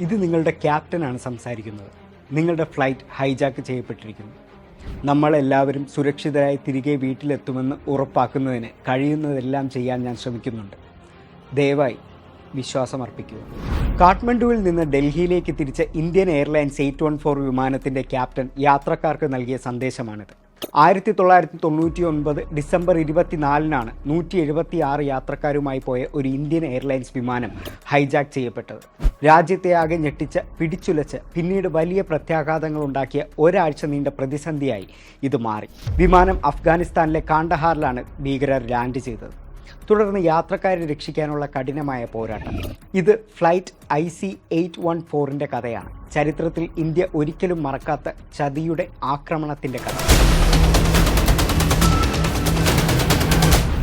ഇത് നിങ്ങളുടെ ക്യാപ്റ്റനാണ് സംസാരിക്കുന്നത്. നിങ്ങളുടെ ഫ്ലൈറ്റ് ഹൈജാക്ക് ചെയ്യപ്പെട്ടിരിക്കുന്നു. നമ്മളെല്ലാവരും സുരക്ഷിതരായി തിരികെ വീട്ടിലെത്തുമെന്ന് ഉറപ്പാക്കുന്നതിന് കഴിയുന്നതെല്ലാം ചെയ്യാൻ ഞാൻ ശ്രമിക്കുന്നുണ്ട്. ദയവായി വിശ്വാസമർപ്പിക്കുക. കാഠ്മണ്ഡുവിൽ നിന്ന് ഡൽഹിയിലേക്ക് തിരിച്ച Indian Airlines eight one four വിമാനത്തിന്റെ ക്യാപ്റ്റൻ യാത്രക്കാർക്ക് നൽകിയ സന്ദേശമാണിത്. ആയിരത്തി തൊള്ളായിരത്തി തൊണ്ണൂറ്റി ഒൻപത് ഡിസംബർ ഇരുപത്തിനാലിനാണ് നൂറ്റി എഴുപത്തി ആറ് യാത്രക്കാരുമായി പോയ ഒരു ഇന്ത്യൻ എയർലൈൻസ് വിമാനം ഹൈജാക്ക് ചെയ്യപ്പെട്ടത്. രാജ്യത്തെ ആകെ ഞെട്ടിച്ച് പിടിച്ചുലച്ച് പിന്നീട് വലിയ പ്രത്യാഘാതങ്ങൾ ഉണ്ടാക്കിയ ഒരാഴ്ച നീണ്ട പ്രതിസന്ധിയായി ഇത് മാറി. വിമാനം അഫ്ഗാനിസ്ഥാനിലെ കാണ്ടഹാറിലാണ് ഭീകരർ ലാൻഡ് ചെയ്തത്. തുടർന്ന് യാത്രക്കാരെ രക്ഷിക്കാനുള്ള കഠിനമായ പോരാട്ടം. ഇത് flight I C eight one ഫോറിന്റെ കഥയാണ്. ചരിത്രത്തിൽ ഇന്ത്യ ഒരിക്കലും മറക്കാത്ത ചതിയുടെ ആക്രമണത്തിന്റെ കഥ.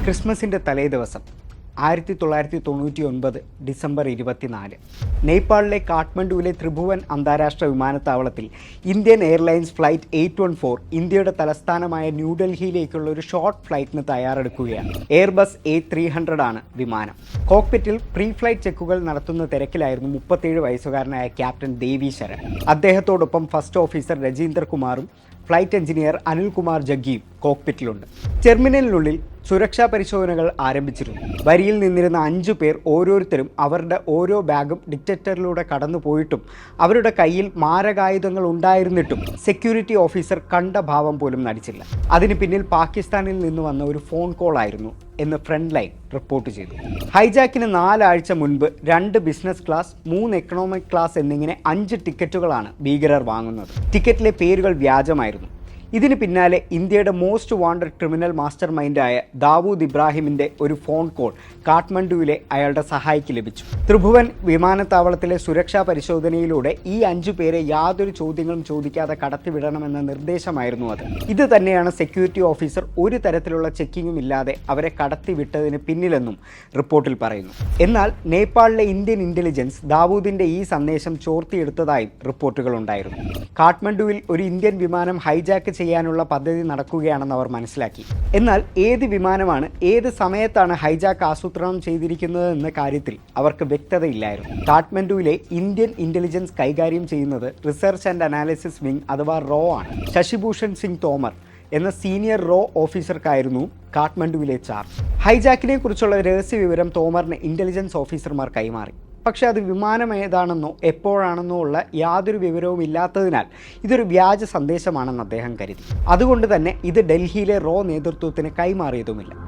ക്രിസ്മസിന്റെ തലേ ദിവസം ആയിരത്തി തൊള്ളായിരത്തി തൊണ്ണൂറ്റി ഒൻപത് ഡിസംബർ ഇരുപത്തിനാല്. നേപ്പാളിലെ കാഠ്മണ്ഡുവിലെ ത്രിഭുവൻ അന്താരാഷ്ട്ര വിമാനത്താവളത്തിൽ Indian Airlines flight eight one four ഇന്ത്യയുടെ തലസ്ഥാനമായ ന്യൂഡൽഹിയിലേക്കുള്ള ഒരു ഷോർട്ട് ഫ്ലൈറ്റിന് തയ്യാറെടുക്കുകയാണ്. എയർബസ് എ ത്രീ ഹൺഡ്രഡ് ആണ് വിമാനം. കോക്പിറ്റിൽ പ്രീ ഫ്ലൈറ്റ് ചെക്കുകൾ നടത്തുന്ന തിരക്കിലായിരുന്നു മുപ്പത്തേഴ് വയസ്സുകാരനായ ക്യാപ്റ്റൻ ദേവി ശരൺ. അദ്ദേഹത്തോടൊപ്പം ഫസ്റ്റ് ഓഫീസർ രജീന്ദർ കുമാറും ഫ്ലൈറ്റ് എഞ്ചിനീയർ അനിൽകുമാർ ജഗ്ഗിയും കോക്പിറ്റിലുണ്ട്. ടെർമിനലിനുള്ളിൽ സുരക്ഷാ പരിശോധനകൾ ആരംഭിച്ചിരുന്നു. വരിയിൽ നിന്നിരുന്ന അഞ്ചു പേർ ഓരോരുത്തരും അവരുടെ ഓരോ ബാഗും ഡിറ്റക്ടറിലൂടെ കടന്നു പോയിട്ടും അവരുടെ കയ്യിൽ മാരകായുധങ്ങൾ ഉണ്ടായിരുന്നിട്ടും സെക്യൂരിറ്റി ഓഫീസർ കണ്ട ഭാവം പോലും നടിച്ചില്ല. അതിന് പിന്നിൽ പാകിസ്ഥാനിൽ നിന്ന് വന്ന ഒരു ഫോൺ കോൾ ആയിരുന്നു എന്ന് ഫ്രണ്ട് ലൈൻ റിപ്പോർട്ട് ചെയ്തു. ഹൈജാക്കിന് നാലാഴ്ച മുൻപ് രണ്ട് ബിസിനസ് ക്ലാസ് മൂന്ന് എക്കണോമിക് ക്ലാസ് എന്നിങ്ങനെ അഞ്ച് ടിക്കറ്റുകളാണ് ഭീകരർ വാങ്ങുന്നത്. ടിക്കറ്റിലെ പേരുകൾ വ്യാജമായിരുന്നു. ഇതിന് പിന്നാലെ ഇന്ത്യയുടെ മോസ്റ്റ് വാണ്ടഡ് ക്രിമിനൽ മാസ്റ്റർ മൈൻഡായ ദാവൂദ് ഇബ്രാഹിമിന്റെ ഒരു ഫോൺ കോൾ കാഠ്മണ്ഡുവിലെ അയാളുടെ സഹായിക്ക് ലഭിച്ചു. ത്രിഭുവൻ വിമാനത്താവളത്തിലെ സുരക്ഷാ പരിശോധനയിലൂടെ ഈ അഞ്ചു പേരെ യാതൊരു ചോദ്യങ്ങളും ചോദിക്കാതെ കടത്തിവിടണമെന്ന നിർദ്ദേശമായിരുന്നു അത്. ഇത് തന്നെയാണ് സെക്യൂരിറ്റി ഓഫീസർ ഒരു തരത്തിലുള്ള ചെക്കിങ്ങും ഇല്ലാതെ അവരെ കടത്തിവിട്ടതിന് പിന്നിലെന്നും റിപ്പോർട്ടിൽ പറയുന്നു. എന്നാൽ നേപ്പാളിലെ ഇന്ത്യൻ ഇന്റലിജൻസ് ദാവൂദിന്റെ ഈ സന്ദേശം ചോർത്തിയെടുത്തതായും റിപ്പോർട്ടുകൾ ഉണ്ടായിരുന്നു. കാഠ്മണ്ഡുവിൽ ഒരു ഇന്ത്യൻ വിമാനം ഹൈജാക്ക് ചെയ്യാനുള്ള പദ്ധതി നടക്കുകയാണെന്ന് അവർ മനസ്സിലാക്കി. എന്നാൽ ഏത് വിമാനമാണ് ഏത് സമയത്താണ് ഹൈജാക്ക് ആസൂത്രണം ചെയ്തിരിക്കുന്നത് എന്ന കാര്യത്തിൽ അവർക്ക് വ്യക്തതയില്ലായിരുന്നു. കാഠ്മണ്ഡുവിലെ ഇന്ത്യൻ ഇന്റലിജൻസ് കൈകാര്യം ചെയ്യുന്നത് റിസർച്ച് ആൻഡ് അനാലിസിസ് വിംഗ് അഥവാ റോ ആണ്. ശശിഭൂഷൺ സിംഗ് തോമർ എന്ന സീനിയർ റോ ഓഫീസർക്കായിരുന്നു കാഠ്മണ്ഡുവിലെ ചാർജ്. ഹൈജാക്കിനെ കുറിച്ചുള്ള രഹസ്യ വിവരം തോമറിന് ഇന്റലിജൻസ് ഓഫീസർമാർ കൈമാറി. പക്ഷേ അത് വിമാനം ഏതാണെന്നോ എപ്പോഴാണെന്നോ ഉള്ള യാതൊരു വിവരവും ഇല്ലാത്തതിനാൽ ഇതൊരു വ്യാജ സന്ദേശമാണെന്ന് അദ്ദേഹം കരുതി. അതുകൊണ്ട് തന്നെ ഇത് ഡൽഹിയിലെ റോ നേതൃത്വത്തിന് കൈമാറിയതുമില്ല.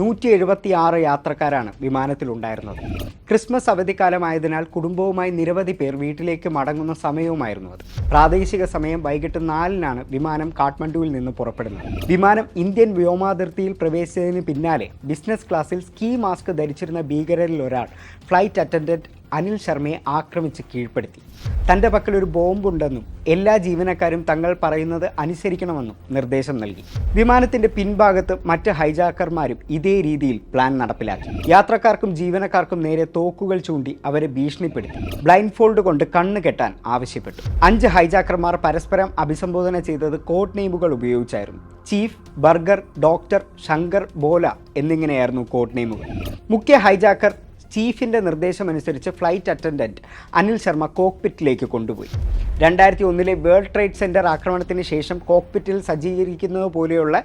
നൂറ്റി എഴുപത്തിയാറ് യാത്രക്കാരാണ് വിമാനത്തിലുണ്ടായിരുന്നത്. ക്രിസ്മസ് അവധിക്കാലമായതിനാൽ കുടുംബവുമായി നിരവധി പേർ വീട്ടിലേക്ക് മടങ്ങുന്ന സമയവുമായിരുന്നു അത്. പ്രാദേശിക സമയം വൈകിട്ട് നാലിനാണ് വിമാനം കാഠ്മണ്ഡുവിൽ നിന്ന് പുറപ്പെടുന്നത്. വിമാനം ഇന്ത്യൻ വ്യോമാതിർത്തിയിൽ പ്രവേശിച്ചതിന് പിന്നാലെ ബിസിനസ് ക്ലാസ്സിൽ സ്കീ മാസ്ക് ധരിച്ചിരുന്ന ഭീകരരിൽ ഒരാൾ ഫ്ലൈറ്റ് അറ്റൻഡന്റ് അനിൽ ശർമ്മയെ ആക്രമിച്ച് കീഴ്പ്പെടുത്തി. തന്റെ പക്കൽ ഒരു ബോംബുണ്ടെന്നും എല്ലാ ജീവനക്കാരും തങ്ങൾ പറയുന്നത് അനുസരിക്കണമെന്നും നിർദ്ദേശം നൽകി. വിമാനത്തിന്റെ പിൻഭാഗത്ത് മറ്റ് ഹൈജാക്കർമാരും ഇതേ രീതിയിൽ പ്ലാൻ നടപ്പിലാക്കി. യാത്രക്കാർക്കും ജീവനക്കാർക്കും നേരെ തോക്കുകൾ ചൂണ്ടി അവരെ ഭീഷണിപ്പെടുത്തി. ബ്ലൈൻഡ് ഫോൾഡ് കൊണ്ട് കണ്ണ് കെട്ടാൻ ആവശ്യപ്പെട്ടു. അഞ്ച് ഹൈജാക്കർമാർ പരസ്പരം അഭിസംബോധന ചെയ്തത് കോഡ് നെയിമുകൾ ഉപയോഗിച്ചായിരുന്നു. Chief burger doctor Shankar Bhola എന്നിങ്ങനെയായിരുന്നു code നെയിമുകൾ. മുഖ്യ ഹൈജാക്കർ ചീഫിന്റെ നിർദ്ദേശമനുസരിച്ച് ഫ്ലൈറ്റ് അറ്റൻഡന്റ് അനിൽ ശർമ്മ കോക്ക്പിറ്റിലേക്ക് കൊണ്ടുപോയി. രണ്ടായിരത്തി ഒന്നിലെ വേൾഡ് ട്രേഡ് സെന്റർ ആക്രമണത്തിന് ശേഷം കോക്ക്പിറ്റിൽ സജ്ജീകരിക്കുന്നത് പോലെയുള്ള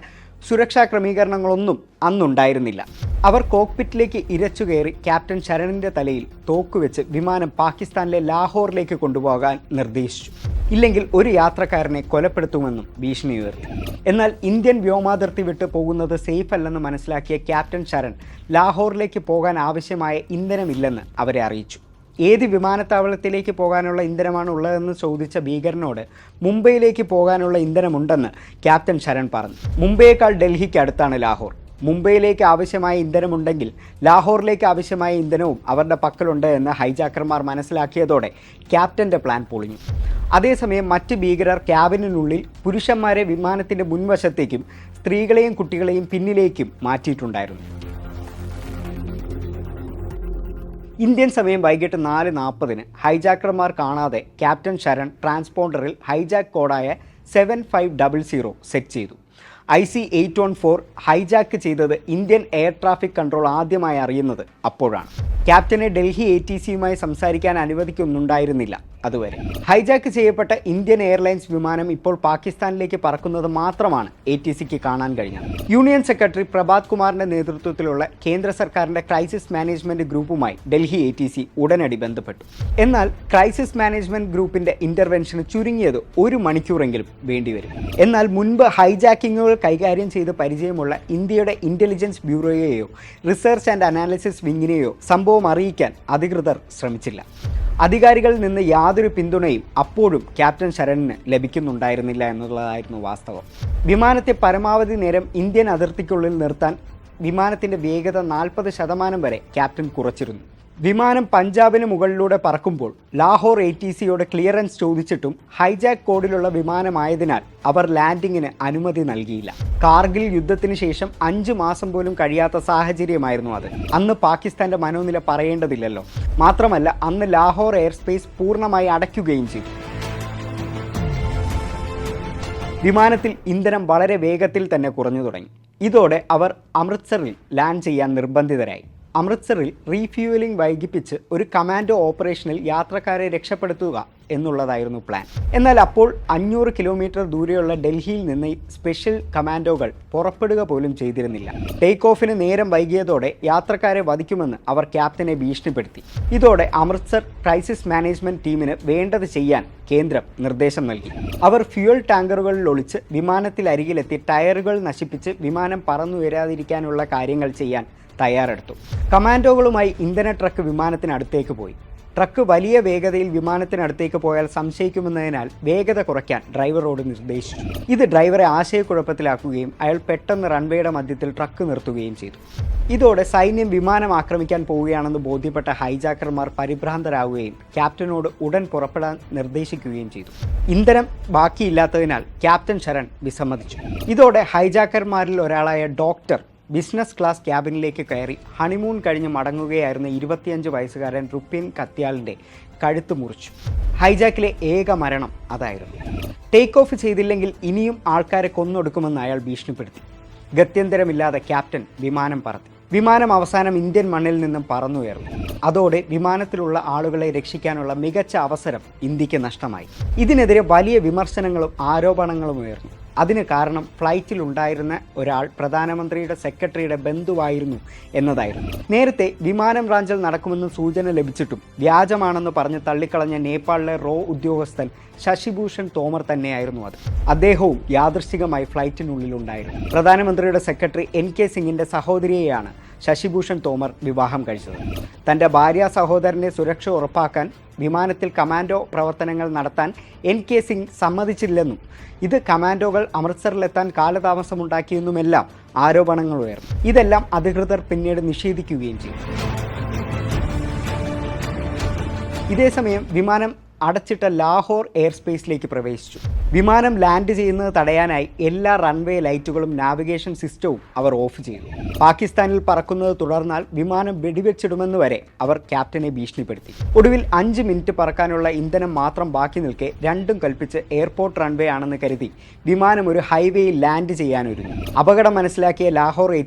സുരക്ഷാ ക്രമീകരണങ്ങളൊന്നും അന്നുണ്ടായിരുന്നില്ല. അവർ കോക്പിറ്റിലേക്ക് ഇരച്ചു കയറി ക്യാപ്റ്റൻ ശരണിന്റെ തലയിൽ തോക്കുവെച്ച് വിമാനം പാകിസ്ഥാനിലെ ലാഹോറിലേക്ക് കൊണ്ടുപോകാൻ നിർദ്ദേശിച്ചു. ഇല്ലെങ്കിൽ ഒരു യാത്രക്കാരനെ കൊലപ്പെടുത്തുമെന്നും ഭീഷണി ഉയർത്തി എന്നാൽ ഇന്ത്യൻ വ്യോമാതിർത്തി വിട്ട് പോകുന്നത് സേഫ് അല്ലെന്ന് മനസ്സിലാക്കിയ ക്യാപ്റ്റൻ ശരൺ ലാഹോറിലേക്ക് പോകാൻ ആവശ്യമായ ഇന്ധനമില്ലെന്ന് അവരെ അറിയിച്ചു. ഏത് വിമാനത്താവളത്തിലേക്ക് പോകാനുള്ള ഇന്ധനമാണ് ഉള്ളതെന്ന് ചോദിച്ച ഭീകരനോട് മുംബൈയിലേക്ക് പോകാനുള്ള ഇന്ധനമുണ്ടെന്ന് ക്യാപ്റ്റൻ ശരൺ പറഞ്ഞു. മുംബൈയേക്കാൾ ഡൽഹിക്ക് അടുത്താണ് ലാഹോർ. മുംബൈയിലേക്ക് ആവശ്യമായ ഇന്ധനമുണ്ടെങ്കിൽ ലാഹോറിലേക്ക് ആവശ്യമായ ഇന്ധനവും അവരുടെ പക്കലുണ്ട് എന്ന് ഹൈജാക്കർമാർ മനസ്സിലാക്കിയതോടെ ക്യാപ്റ്റന്റെ പ്ലാൻ പൊളിഞ്ഞു. അതേസമയം മറ്റ് ഭീകരർ ക്യാബിനുള്ളിൽ പുരുഷന്മാരെ വിമാനത്തിന്റെ മുൻവശത്തേക്കും സ്ത്രീകളെയും കുട്ടികളെയും പിന്നിലേക്കും മാറ്റിയിട്ടുണ്ടായിരുന്നു. ഇന്ത്യൻ സമയം വൈകിട്ട് നാല് നാൽപ്പതിന് ഹൈജാക്കർമാർ കാണാതെ ക്യാപ്റ്റൻ ശരൺ ട്രാൻസ്പോണ്ടറിൽ hijack കോഡായ seven five double zero set ചെയ്തു. I C eight one four hijack ചെയ്തത് ഇന്ത്യൻ എയർ ട്രാഫിക് കൺട്രോൾ ആദ്യമായി അറിയുന്നത് അപ്പോഴാണ്. ക്യാപ്റ്റനെ ഡൽഹി എ ടി സിയുമായി സംസാരിക്കാൻ അനുവദിക്കുന്നുണ്ടായിരുന്നില്ല. അതുവരെ. ഹൈജാക്ക് ചെയ്യപ്പെട്ട ഇന്ത്യൻ എയർലൈൻസ് വിമാനം ഇപ്പോൾ പാകിസ്ഥാനിലേക്ക് പറക്കുന്നത് മാത്രമാണ് എ ടി സിക്ക് കാണാൻ കഴിഞ്ഞത്. യൂണിയൻ സെക്രട്ടറി പ്രഭാത് കുമാറിന്റെ നേതൃത്വത്തിലുള്ള കേന്ദ്ര സർക്കാരിന്റെ ക്രൈസിസ് മാനേജ്മെന്റ് ഗ്രൂപ്പുമായി ഡൽഹി എ ടി സി ഉടനടി ബന്ധപ്പെട്ടു. എന്നാൽ ക്രൈസിസ് മാനേജ്മെന്റ് ഗ്രൂപ്പിന്റെ ഇന്റർവെൻഷന് ചുരുങ്ങിയത് ഒരു മണിക്കൂറെങ്കിലും വേണ്ടിവരും. എന്നാൽ മുൻപ് ഹൈജാക്കിങ്ങുകൾ കൈകാര്യം ചെയ്ത് പരിചയമുള്ള ഇന്ത്യയുടെ ഇന്റലിജൻസ് ബ്യൂറോയെയോ റിസർച്ച് ആൻഡ് അനാലിസിസ് വിങ്ങിനെയോ സംഭവം അറിയിക്കാൻ അധികൃതർ ശ്രമിച്ചില്ല. അധികാരികളിൽ നിന്ന് യാതൊരു പിന്തുണയും അപ്പോഴും ക്യാപ്റ്റൻ ശരണിന് ലഭിക്കുന്നുണ്ടായിരുന്നില്ല എന്നുള്ളതായിരുന്നു വാസ്തവം. വിമാനത്തെ പരമാവധി നേരം ഇന്ത്യൻ അതിർത്തിക്കുള്ളിൽ നിർത്താൻ വിമാനത്തിന്റെ വേഗത നാൽപ്പത് ശതമാനം വരെ ക്യാപ്റ്റൻ കുറച്ചിരുന്നു. വിമാനം പഞ്ചാബിന് മുകളിലൂടെ പറക്കുമ്പോൾ ലാഹോർ എ ടി സിയോട് ക്ലിയറൻസ് ചോദിച്ചിട്ടും ഹൈജാക്ക് കോഡിലുള്ള വിമാനമായതിനാൽ അവർ ലാൻഡിങ്ങിന് അനുമതി നൽകിയില്ല. കാർഗിൽ യുദ്ധത്തിന് ശേഷം അഞ്ച് മാസം പോലും കഴിയാത്ത സാഹചര്യമായിരുന്നു അത്. അന്ന് പാകിസ്ഥാന്റെ മനോനില പറയേണ്ടതില്ലല്ലോ. മാത്രമല്ല അന്ന് ലാഹോർ എയർ സ്പേസ് പൂർണമായി അടയ്ക്കുകയും ചെയ്തു. വിമാനത്തിൽ ഇന്ധനം വളരെ വേഗത്തിൽ തന്നെ കുറഞ്ഞു തുടങ്ങി. ഇതോടെ അവർ അമൃത്സറിൽ ലാൻഡ് ചെയ്യാൻ നിർബന്ധിതരായി. അമൃത്സറിൽ റീഫ്യൂവലിംഗ് വൈകിപ്പിച്ച് ഒരു കമാൻഡോ ഓപ്പറേഷനിൽ യാത്രക്കാരെ രക്ഷപ്പെടുത്തുക എന്നുള്ളതായിരുന്നു പ്ലാൻ. എന്നാൽ അപ്പോൾ അഞ്ഞൂറ് കിലോമീറ്റർ ദൂരെയുള്ള ഡൽഹിയിൽ നിന്ന് സ്പെഷ്യൽ കമാൻഡോകൾ പുറപ്പെടുക പോലും ചെയ്തിരുന്നില്ല. ടേക്ക് ഓഫിന് നേരം വൈകിയതോടെ യാത്രക്കാരെ വധിക്കുമെന്ന് അവർ ക്യാപ്റ്റനെ ഭീഷണിപ്പെടുത്തി. ഇതോടെ അമൃത്സർ ക്രൈസിസ് മാനേജ്മെന്റ് ടീമിന് വേണ്ടത് ചെയ്യാൻ കേന്ദ്രം നിർദ്ദേശം നൽകി. അവർ ഫ്യൂൽ ടാങ്കറുകളിൽ ഒളിച്ച് വിമാനത്തിൽ അരികിലെത്തി ടയറുകൾ നശിപ്പിച്ച് വിമാനം പറന്നുയരാതിരിക്കാനുള്ള കാര്യങ്ങൾ ചെയ്യാൻ തയ്യാറെടുത്തു. കമാൻഡോകളുമായി ഇന്ധന ട്രക്ക് വിമാനത്തിനടുത്തേക്ക് പോയി. ട്രക്ക് വലിയ വേഗതയിൽ വിമാനത്തിനടുത്തേക്ക് പോയാൽ സംശയിക്കുമെന്നതിനാൽ വേഗത കുറയ്ക്കാൻ ഡ്രൈവറോട് നിർദ്ദേശിച്ചു. ഇത് ഡ്രൈവറെ ആശയക്കുഴപ്പത്തിലാക്കുകയും അയാൾ പെട്ടെന്ന് റൺവേയുടെ മധ്യത്തിൽ ട്രക്ക് നിർത്തുകയും ചെയ്തു. ഇതോടെ സൈന്യം വിമാനം ആക്രമിക്കാൻ പോവുകയാണെന്ന് ബോധ്യപ്പെട്ട ഹൈജാക്കർമാർ പരിഭ്രാന്തരാകുകയും ക്യാപ്റ്റനോട് ഉടൻ പുറപ്പെടാൻ നിർദ്ദേശിക്കുകയും ചെയ്തു. ഇന്ധനം ബാക്കിയില്ലാത്തതിനാൽ ക്യാപ്റ്റൻ ശരൺ വിസമ്മതിച്ചു. ഇതോടെ ഹൈജാക്കർമാരിൽ ഒരാളായ ഡോക്ടർ ബിസിനസ് ക്ലാസ് ക്യാബിനിലേക്ക് കയറി ഹണിമൂൺ കഴിഞ്ഞ് മടങ്ങുകയായിരുന്ന ഇരുപത്തിയഞ്ച് വയസ്സുകാരൻ റുപ്പിൻ കത്യാലിന്റെ കഴുത്ത് മുറിച്ചു. ഹൈജാക്കിലെ ഏക മരണം അതായിരുന്നു. ടേക്ക് ഓഫ് ചെയ്തില്ലെങ്കിൽ ഇനിയും ആൾക്കാരെ കൊന്നൊടുക്കുമെന്ന് അയാൾ ഭീഷണിപ്പെടുത്തി. ഗത്യന്തരമില്ലാതെ ക്യാപ്റ്റൻ വിമാനം പറത്തി. വിമാനം അവസാനം ഇന്ത്യൻ മണ്ണിൽ നിന്നും പറന്നുയർന്നു. അതോടെ വിമാനത്തിലുള്ള ആളുകളെ രക്ഷിക്കാനുള്ള മികച്ച അവസരം ഇന്ത്യയ്ക്ക് നഷ്ടമായി. ഇതിനെതിരെ വലിയ വിമർശനങ്ങളും ആരോപണങ്ങളും ഉയർന്നു. അതിന് കാരണം ഫ്ലൈറ്റിൽ ഉണ്ടായിരുന്ന ഒരാൾ പ്രധാനമന്ത്രിയുടെ സെക്രട്ടറിയുടെ ബന്ധുവായിരുന്നു എന്നതായിരുന്നു. നേരത്തെ വിമാനം റാഞ്ചൽ നടക്കുമെന്ന് സൂചന ലഭിച്ചിട്ടും വ്യാജമാണെന്ന് പറഞ്ഞ് തള്ളിക്കളഞ്ഞ നേപ്പാളിലെ റോ ഉദ്യോഗസ്ഥൻ ശശിഭൂഷൺ തോമർ തന്നെയായിരുന്നു അത്. അദ്ദേഹവും യാദൃശ്ചികമായി ഫ്ലൈറ്റിനുള്ളിലുണ്ടായിരുന്നു. പ്രധാനമന്ത്രിയുടെ സെക്രട്ടറി എൻ കെ സിംഗിന്റെ സഹോദരിയെയാണ് ശശിഭൂഷൺ തോമർ വിവാഹം കഴിച്ചത്. തന്റെ ഭാര്യ സഹോദരനെ സുരക്ഷ ഉറപ്പാക്കാൻ വിമാനത്തിൽ കമാൻഡോ പ്രവർത്തനങ്ങൾ നടത്താൻ എൻ കെ സിംഗ് സമ്മതിച്ചില്ലെന്നും ഇത് കമാൻഡോകൾ അമൃത്സറിലെത്താൻ കാലതാമസമുണ്ടാക്കിയെന്നുമെല്ലാം ആരോപണങ്ങൾ ഉയർന്നു. ഇതെല്ലാം അധികൃതർ പിന്നീട് നിഷേധിക്കുകയും ചെയ്തു. ഇതേസമയം വിമാനം അടച്ചിട്ട ലാഹോർ എയർ സ്പേസിലേക്ക് പ്രവേശിച്ചു. വിമാനം ലാൻഡ് ചെയ്യുന്നത് തടയാനായി എല്ലാ റൺവേ ലൈറ്റുകളും നാവിഗേഷൻ സിസ്റ്റവും അവർ ഓഫ് ചെയ്തു പാകിസ്ഥാനിൽ പറക്കുന്നത് തുടർന്നാൽ വിമാനം വെടിവെച്ചിടുമെന്ന് വരെ അവർ ക്യാപ്റ്റനെ ഭീഷണിപ്പെടുത്തി. ഒടുവിൽ അഞ്ച് മിനിറ്റ് പറക്കാനുള്ള ഇന്ധനം മാത്രം ബാക്കി നിൽക്കെ രണ്ടും കൽപ്പിച്ച് എയർപോർട്ട് റൺവേ ആണെന്ന് കരുതി വിമാനം ഒരു ഹൈവേയിൽ ലാൻഡ് ചെയ്യാനൊരുങ്ങി. അപകടം മനസ്സിലാക്കിയ ലാഹോർ എ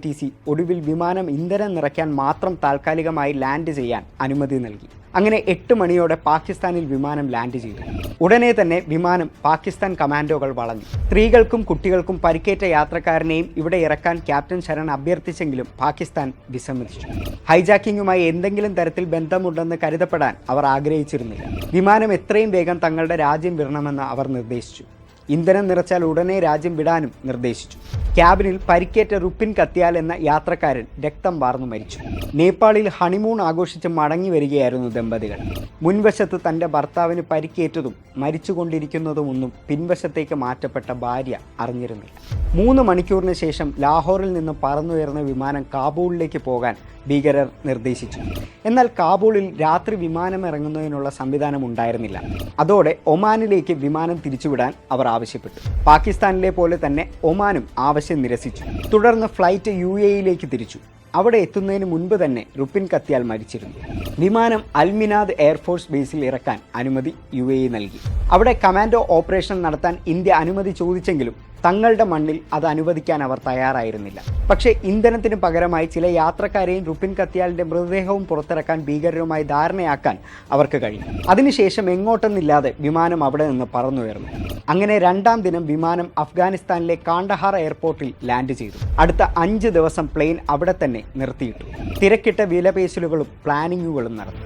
ഒടുവിൽ വിമാനം ഇന്ധനം നിറയ്ക്കാൻ മാത്രം താൽക്കാലികമായി ലാൻഡ് ചെയ്യാൻ അനുമതി നൽകി. അങ്ങനെ എട്ട് മണിയോടെ പാകിസ്ഥാനിൽ വിമാനം ലാൻഡ് ചെയ്തു. ഉടനെ തന്നെ വിമാനം പാകിസ്ഥാൻ കമാൻഡോകൾ വളഞ്ഞു. സ്ത്രീകൾക്കും കുട്ടികൾക്കും പരിക്കേറ്റ യാത്രക്കാരനെയും ഇവിടെ ഇറക്കാൻ ക്യാപ്റ്റൻ ശരൺ അഭ്യർത്ഥിച്ചെങ്കിലും പാകിസ്ഥാൻ വിസമ്മതിച്ചു. ഹൈജാക്കിങ്ങുമായി എന്തെങ്കിലും തരത്തിൽ ബന്ധമുണ്ടെന്ന് കരുതപ്പെടാൻ അവർ ആഗ്രഹിച്ചിരുന്നില്ല. വിമാനം എത്രയും വേഗം തങ്ങളുടെ രാജ്യം വിടണമെന്ന് അവർ നിർദ്ദേശിച്ചു. ഇന്ധനം നിറച്ചാൽ ഉടനെ രാജ്യം വിടാനും നിർദ്ദേശിച്ചു. ക്യാബിനിൽ പരിക്കേറ്റ റുപ്പിൻ കത്തിയാൽ എന്ന യാത്രക്കാരൻ രക്തം വാർന്നു മരിച്ചു. നേപ്പാളിൽ ഹണിമൂൺ ആഘോഷിച്ച് മടങ്ങി വരികയായിരുന്നു ദമ്പതികൾ. മുൻവശത്ത് തന്റെ ഭർത്താവിന് പരിക്കേറ്റതും മരിച്ചുകൊണ്ടിരിക്കുന്നതുമൊന്നും പിൻവശത്തേക്ക് മാറ്റപ്പെട്ട ഭാര്യ അറിഞ്ഞിരുന്നില്ല. മൂന്ന് മണിക്കൂറിന് ശേഷം ലാഹോറിൽ നിന്ന് പറന്നുയർന്ന വിമാനം കാബൂളിലേക്ക് പോകാൻ ഭീകരർ നിർദ്ദേശിച്ചു. എന്നാൽ കാബൂളിൽ രാത്രി വിമാനം ഇറങ്ങുന്നതിനുള്ള സംവിധാനം ഉണ്ടായിരുന്നില്ല. അതോടെ ഒമാനിലേക്ക് വിമാനം തിരിച്ചുവിടാൻ അവർ ആവശ്യപ്പെട്ടു. പാകിസ്ഥാനിലെ പോലെ തന്നെ ഒമാനും ആവശ്യം നിരസിച്ചു. തുടർന്ന് ഫ്ലൈറ്റ് യു എയിലേക്ക് തിരിച്ചു. അവിടെ എത്തുന്നതിന് മുൻപ് തന്നെ റുപ്പിൻ കത്തിയാൽ മരിച്ചിരുന്നു. വിമാനം അൽമിനാദ് എയർഫോഴ്സ് ബേസിൽ ഇറക്കാൻ അനുമതി യു എ നൽകി. അവിടെ കമാൻഡോ ഓപ്പറേഷൻ നടത്താൻ ഇന്ത്യ അനുമതി ചോദിച്ചെങ്കിലും തങ്ങളുടെ മണ്ണിൽ അത് അനുവദിക്കാൻ അവർ തയ്യാറായിരുന്നില്ല. പക്ഷേ ഇന്ധനത്തിന് പകരമായി ചില യാത്രക്കാരെയും റുപ്പിൻ കത്തിയാലിന്റെ മൃതദേഹവും പുറത്തിറക്കാൻ ഭീകരരുമായി ധാരണയാക്കാൻ അവർക്ക് കഴിഞ്ഞു. അതിനുശേഷം എങ്ങോട്ടെന്നില്ലാതെ വിമാനം അവിടെ നിന്ന് പറന്നുയർന്നു. അങ്ങനെ രണ്ടാം ദിനം വിമാനം അഫ്ഗാനിസ്ഥാനിലെ കാണ്ടഹാർ എയർപോർട്ടിൽ ലാൻഡ് ചെയ്തു. അടുത്ത അഞ്ച് ദിവസം പ്ലെയിൻ അവിടെ തന്നെ നിർത്തിയിട്ടു. തിരക്കിട്ട വിലപേശലുകളും പ്ലാനിങ്ങുകളും നടന്നു.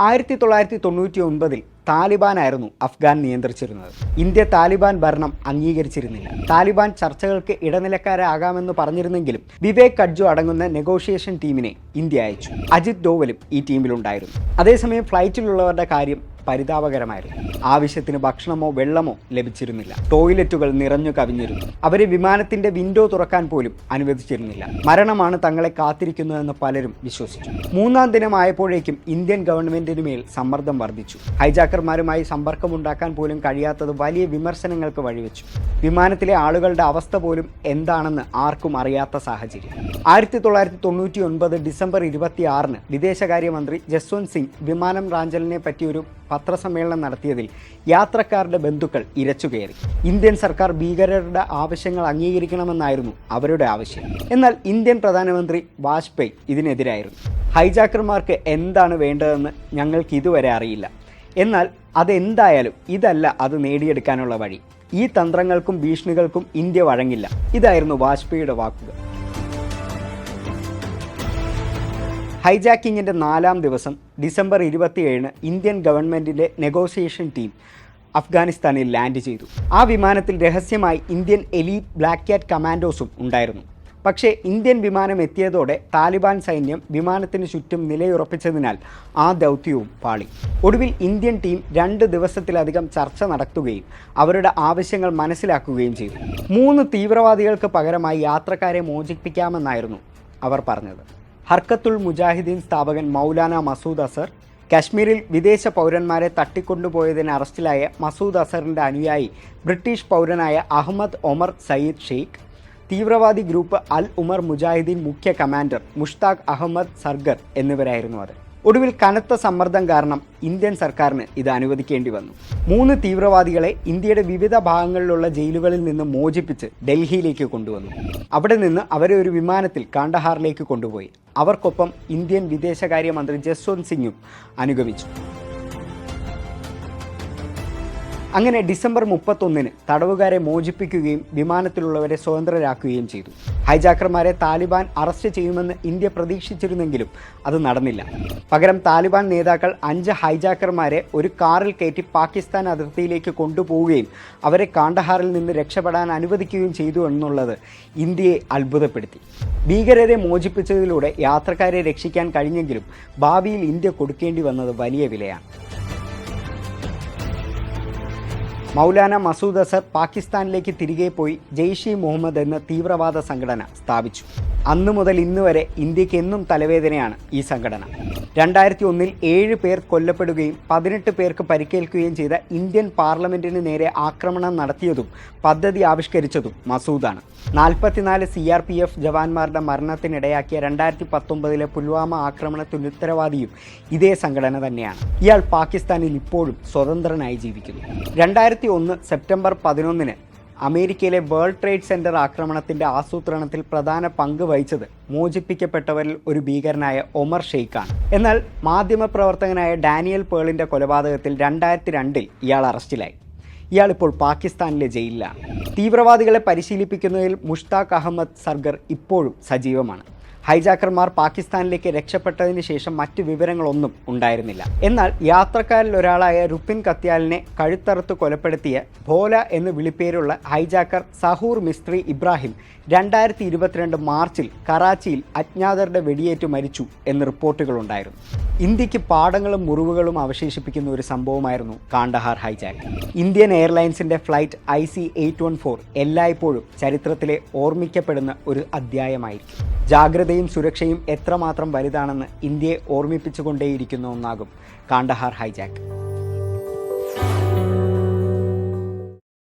ആയിരത്തി തൊള്ളായിരത്തി തൊണ്ണൂറ്റി ഒൻപതിൽ താലിബാനായിരുന്നു അഫ്ഗാൻ നിയന്ത്രിച്ചിരുന്നത്. ഇന്ത്യ താലിബാൻ ഭരണം അംഗീകരിച്ചിരുന്നില്ല. താലിബാൻ ചർച്ചകൾക്ക് ഇടനിലക്കാരാകാമെന്ന് പറഞ്ഞിരുന്നെങ്കിലും വിവേക് കഡ്ജു അടങ്ങുന്ന നെഗോഷിയേഷൻ ടീമിനെ ഇന്ത്യ അയച്ചു. അജിത് ഡോവലും ഈ ടീമിലുണ്ടായിരുന്നു. അതേസമയം ഫ്ലൈറ്റിലുള്ളവരുടെ കാര്യം പരിതാപകരമായിരുന്നു. ആവശ്യത്തിന് ഭക്ഷണമോ വെള്ളമോ ലഭിച്ചിരുന്നില്ല. ടോയ്ലറ്റുകൾ നിറഞ്ഞു കവിഞ്ഞിരുന്നു. അവരെ വിമാനത്തിന്റെ വിൻഡോ തുറക്കാൻ പോലും അനുവദിച്ചിരുന്നില്ല. മരണമാണ് തങ്ങളെ കാത്തിരിക്കുന്നതെന്ന് പലരും വിശ്വസിച്ചു. മൂന്നാം ദിനമായപ്പോഴേക്കും ഇന്ത്യൻ ഗവൺമെന്റിന് മേൽ സമ്മർദ്ദം വർദ്ധിച്ചു. ഹൈജാക്കർമാരുമായി സമ്പർക്കമുണ്ടാക്കാൻ പോലും കഴിയാത്തത് വലിയ വിമർശനങ്ങൾക്ക് വഴിവെച്ചു. വിമാനത്തിലെ ആളുകളുടെ അവസ്ഥ പോലും എന്താണെന്ന് ആർക്കും അറിയാത്ത സാഹചര്യം. ആയിരത്തി തൊള്ളായിരത്തി തൊണ്ണൂറ്റി ഒൻപത് ഡിസംബർ ഇരുപത്തിയാറിന് വിദേശകാര്യമന്ത്രി ജസ്വന്ത് സിംഗ് വിമാനം റാഞ്ചലിനെ പറ്റിയൊരു പത്രസമ്മേളനം നടത്തിയതിൽ യാത്രക്കാരുടെ ബന്ധുക്കൾ ഇരച്ചുകയറി ഇന്ത്യൻ സർക്കാർ ഭീകരരുടെ ആവശ്യങ്ങൾ അംഗീകരിക്കണമെന്നായിരുന്നു അവരുടെ ആവശ്യം. എന്നാൽ ഇന്ത്യൻ പ്രധാനമന്ത്രി വാജ്പേയി ഇതിനെതിരായിരുന്നു. ഹൈജാക്കർമാർക്ക് എന്താണ് വേണ്ടതെന്ന് ഞങ്ങൾക്ക് ഇതുവരെ അറിയില്ല. എന്നാൽ അതെന്തായാലും ഇതല്ല അത് നേടിയെടുക്കാനുള്ള വഴി. ഈ തന്ത്രങ്ങൾക്കും ഭീഷണികൾക്കും ഇന്ത്യ വഴങ്ങില്ല. ഇതായിരുന്നു വാജ്പേയിയുടെ വാക്കുകൾ. ഹൈജാക്കിങ്ങിന്റെ നാലാം ദിവസം ഡിസംബർ ഇരുപത്തിയേഴിന് ഇന്ത്യൻ ഗവൺമെന്റിന്റെ നെഗോസിയേഷൻ ടീം അഫ്ഗാനിസ്ഥാനിൽ ലാൻഡ് ചെയ്തു. ആ വിമാനത്തിൽ രഹസ്യമായി ഇന്ത്യൻ എലീറ്റ് ബ്ലാക്ക് ക്യാറ്റ് കമാൻഡോസും ഉണ്ടായിരുന്നു. പക്ഷേ ഇന്ത്യൻ വിമാനം എത്തിയതോടെ താലിബാൻ സൈന്യം വിമാനത്തിന് ചുറ്റും നിലയുറപ്പിച്ചതിനാൽ ആ ദൗത്യവും പാളി. ഒടുവിൽ ഇന്ത്യൻ ടീം രണ്ട് ദിവസത്തിലധികം ചർച്ച നടത്തുകയും അവരുടെ ആവശ്യങ്ങൾ മനസ്സിലാക്കുകയും ചെയ്തു. മൂന്ന് തീവ്രവാദികൾക്ക് പകരമായി യാത്രക്കാരെ മോചിപ്പിക്കാമെന്നായിരുന്നു അവർ പറഞ്ഞത്. ഹർക്കത്തുൽ മുജാഹിദ്ദീൻ സ്ഥാപകൻ മൗലാന മസൂദ് അസർ കാശ്മീരിൽ വിദേശ പൗരന്മാരെ തട്ടിക്കൊണ്ടുപോയതിന് അറസ്റ്റിലായ മസൂദ് അസറിന്റെ അനുയായി ബ്രിട്ടീഷ് പൗരനായ അഹമ്മദ് ഒമർ സയ്യിദ് ഷെയ്ഖ് തീവ്രവാദി ഗ്രൂപ്പ് അൽ ഉമർ മുജാഹിദ്ദീൻ മുഖ്യ കമാൻഡർ മുഷ്താഖ് അഹമ്മദ് സർഗർ എന്നിവരായിരുന്നു അത്. ഒടുവിൽ കനത്ത സമ്മർദ്ദം കാരണം ഇന്ത്യൻ സർക്കാരിന് ഇത് അനുവദിക്കേണ്ടി വന്നു. മൂന്ന് തീവ്രവാദികളെ ഇന്ത്യയുടെ വിവിധ ഭാഗങ്ങളിലുള്ള ജയിലുകളിൽ നിന്ന് മോചിപ്പിച്ച് ഡൽഹിയിലേക്ക് കൊണ്ടുവന്നു. അവിടെ നിന്ന് അവരെ ഒരു വിമാനത്തിൽ കാണ്ടഹാറിലേക്ക് കൊണ്ടുപോയി. അവർക്കൊപ്പം ഇന്ത്യൻ വിദേശകാര്യമന്ത്രി ജസ്വന്ത് സിംഗും അനുഗമിച്ചു. അങ്ങനെ ഡിസംബർ മുപ്പത്തൊന്നിന് തടവുകാരെ മോചിപ്പിക്കുകയും വിമാനത്തിലുള്ളവരെ സ്വതന്ത്രരാക്കുകയും ചെയ്തു. ഹൈജാക്കർമാരെ താലിബാൻ അറസ്റ്റ് ചെയ്യുമെന്ന് ഇന്ത്യ പ്രതീക്ഷിച്ചിരുന്നെങ്കിലും അത് നടന്നില്ല. പകരം താലിബാൻ നേതാക്കൾ അഞ്ച് ഹൈജാക്കർമാരെ ഒരു കാറിൽ കയറ്റി പാകിസ്ഥാൻ അതിർത്തിയിലേക്ക് കൊണ്ടുപോവുകയും അവരെ കാണ്ടഹാറിൽ നിന്ന് രക്ഷപ്പെടാൻ അനുവദിക്കുകയും ചെയ്തു എന്നുള്ളത് ഇന്ത്യയെ അത്ഭുതപ്പെടുത്തി. ഭീകരരെ മോചിപ്പിച്ചതിലൂടെ യാത്രക്കാരെ രക്ഷിക്കാൻ കഴിഞ്ഞെങ്കിലും ഭാവിയിൽ ഇന്ത്യ കൊടുക്കേണ്ടി വന്നത് വലിയ വിലയാണ്. മൗലാന മസൂദ് അസർ പാകിസ്ഥാനിലേക്ക് തിരികെ പോയി ജെയ്ഷെ മുഹമ്മദ് എന്ന തീവ്രവാദ സംഘടന സ്ഥാപിച്ചു. അന്നു മുതൽ ഇന്നുവരെ ഇന്ത്യയ്ക്ക് എന്നും തലവേദനയാണ് ഈ സംഘടന. രണ്ടായിരത്തി ഒന്നിൽ ഏഴ് പേർ കൊല്ലപ്പെടുകയും പതിനെട്ട് പേർക്ക് പരിക്കേൽക്കുകയും ചെയ്ത ഇന്ത്യൻ പാർലമെന്റിന് നേരെ ആക്രമണം നടത്തിയതും പദ്ധതി ആവിഷ്കരിച്ചതും മസൂദാണ്. നാൽപ്പത്തിനാല് സി ആർ പി എഫ് ജവാന്മാരുടെ മരണത്തിനിടയാക്കിയ രണ്ടായിരത്തി പത്തൊമ്പതിലെ പുൽവാമ ആക്രമണത്തിന് ഉത്തരവാദിയും ഇതേ സംഘടന തന്നെയാണ്. ഇയാൾ പാകിസ്ഥാനിൽ ഇപ്പോഴും സ്വതന്ത്രനായി ജീവിക്കുന്നു. രണ്ടായിരത്തി ഒന്ന് സെപ്റ്റംബർ പതിനൊന്നിന് അമേരിക്കയിലെ വേൾഡ് ട്രേഡ് സെന്റർ ആക്രമണത്തിന്റെ ആസൂത്രണത്തിൽ പ്രധാന പങ്ക് വഹിച്ചത് മോചിപ്പിക്കപ്പെട്ടവരിൽ ഒരു ഭീകരനായ ഒമർ ഷെയ്ഖാണ്. എന്നാൽ മാധ്യമപ്രവർത്തകനായ ഡാനിയൽ പേളിന്റെ കൊലപാതകത്തിൽ രണ്ടായിരത്തി രണ്ടിൽ ഇയാൾ അറസ്റ്റിലായി. ഇയാൾ ഇപ്പോൾ പാകിസ്ഥാനിലെ ജയിലിലാണ്. തീവ്രവാദികളെ പരിശീലിപ്പിക്കുന്നതിൽ മുഷ്താഖ് അഹമ്മദ് സർഗർ ഇപ്പോഴും സജീവമാണ്. ഹൈജാക്കർമാർ പാകിസ്ഥാനിലേക്ക് രക്ഷപ്പെട്ടതിന് ശേഷം മറ്റു വിവരങ്ങളൊന്നും ഉണ്ടായിരുന്നില്ല. എന്നാൽ യാത്രക്കാരിൽ ഒരാളായ റുപ്പിൻ കത്യാലിനെ കഴുത്തറുത്ത് കൊലപ്പെടുത്തിയ ഭോല എന്ന് വിളിപ്പേരുള്ള ഹൈജാക്കർ സഹൂർ മിസ്ത്രി ഇബ്രാഹിം രണ്ടായിരത്തി ഇരുപത്തിരണ്ട് മാർച്ചിൽ കറാച്ചിയിൽ അജ്ഞാതരുടെ വെടിയേറ്റ് മരിച്ചു എന്ന് റിപ്പോർട്ടുകളുണ്ടായിരുന്നു. ഇന്ത്യയ്ക്ക് പാടങ്ങളും മുറിവുകളും അവശേഷിപ്പിക്കുന്ന ഒരു സംഭവമായിരുന്നു കാണ്ടഹാർ ഹൈജാക്ക്. ഇന്ത്യൻ എയർലൈൻസിന്റെ ഫ്ലൈറ്റ് ഐ സി എല്ലായ്പ്പോഴും ചരിത്രത്തിലെ ഓർമ്മിക്കപ്പെടുന്ന ഒരു അധ്യായമായിരിക്കും. ജാഗ്രതയും സുരക്ഷയും എത്രമാത്രം വലുതാണെന്ന് ഇന്ത്യയെ ഓർമ്മിപ്പിച്ചുകൊണ്ടേയിരിക്കുന്ന ഒന്നാകും. കാണ്ടഹാർ ഹൈജാക്ക്.